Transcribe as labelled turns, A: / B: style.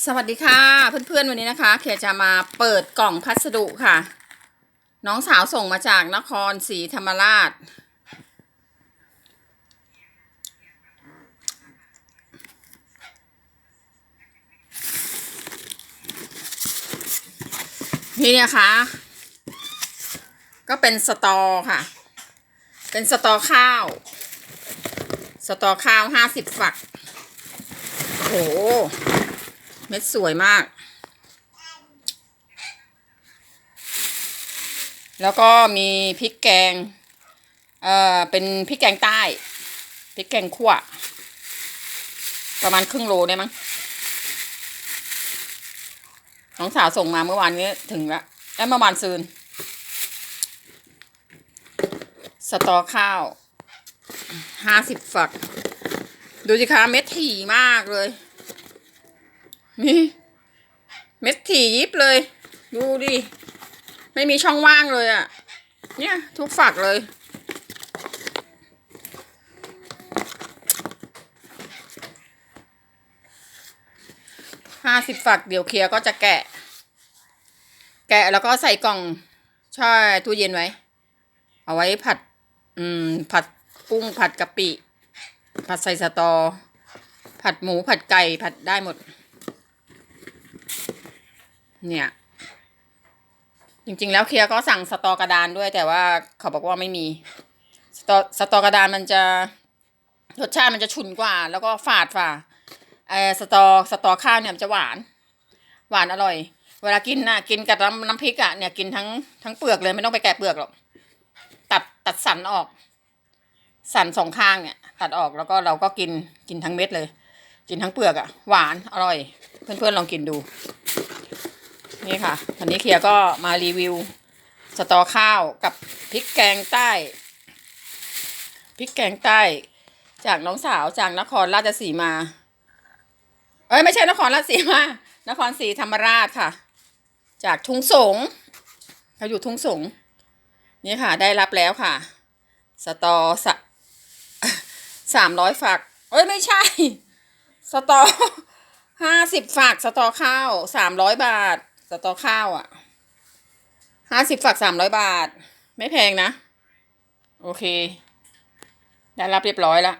A: สวัสดีค่ะ เพื่อนๆวันนี้นะคะเขียจะมาเปิดกล่องพัสดุค่ะ น้องสาวส่งมาจากนครศรีธรรมราช นี่นะคะ ก็เป็นสตอค่ะ เป็นสตอข้าว สตอข้าวห้าสิบฝัก โอ้โห เม็ดสวยมาก แล้วก็มีพริกแกง เอ่อ เป็นพริกแกงใต้ พริกแกงขั่ว ประมาณครึ่งโลได้มั้ง น้องสาวส่งมาเมื่อวานนี้ถึงละแล้วเมื่อวานซืน สตอข้าวห้าสิบฝัก ดูสิคะเม็ดถี่มากเลย นี่เม็ดถี่ยิบเลย ดูดิ ไม่มีช่องว่างเลยอะ่ะ เนี่ยทุกฝักเลย ห้าสิบฝักเดี๋ยวเคลียร์ก็จะแกะ แกะแล้วก็ใส่กล่องช่ตู้เย็นไว้ เอาไว้ผัด อืม ผัดกุ้งผัดกะปิ ผัดใส่สตอ ผัดหมูผัดไก่ผัดได้หมด เนี่ย จริงๆ แล้วเคลียร์ก็สั่งสตอกระดานด้วย แต่ว่าเขาบอกว่าไม่มี สตอสตอกระดานมันจะรสชาติมันจะฉุนกว่า แล้วก็ฝาดฝ่าเออสตอสตอข้าวเนี่ยมันจะหวาน หวานอร่อย เวลากินน่ะกินกับน้ำน้ำพริกอะเนี่ยกินทั้งทั้งเปลือกเลยไม่ต้องไปแกะเปลือกหรอกตัดตัดสันออก สันสองข้างเนี่ย ตัดออกแล้วก็เราก็กินกินทั้งเม็ดเลย กินทั้งเปลือกอะหวานอร่อย เพื่อนๆลองกินดู นี่ค่ะ วันนี้เคียร์ก็มารีวิว สตอข้าวกับพริกแกงใต้พริกแกงใต้ จากน้องสาวจากนครราชสีมา เอ้ยไม่ใช่นครราชสีมานครศรีธรรมราชค่ะ จากทุ่งสงเขาอยู่ทุ่งสงนี่ค่ะ ได้รับแล้วค่ะ สตอสสามร้อยฝัก เอ้ยไม่ใช่ สตอห้าสิบฝักสตอข้าวสามร้อยบาท สตอข้าวอะห้าสิบฝักสามร้อยบาท ไม่แพงนะ โอเค ได้รับเรียบร้อยแล้ว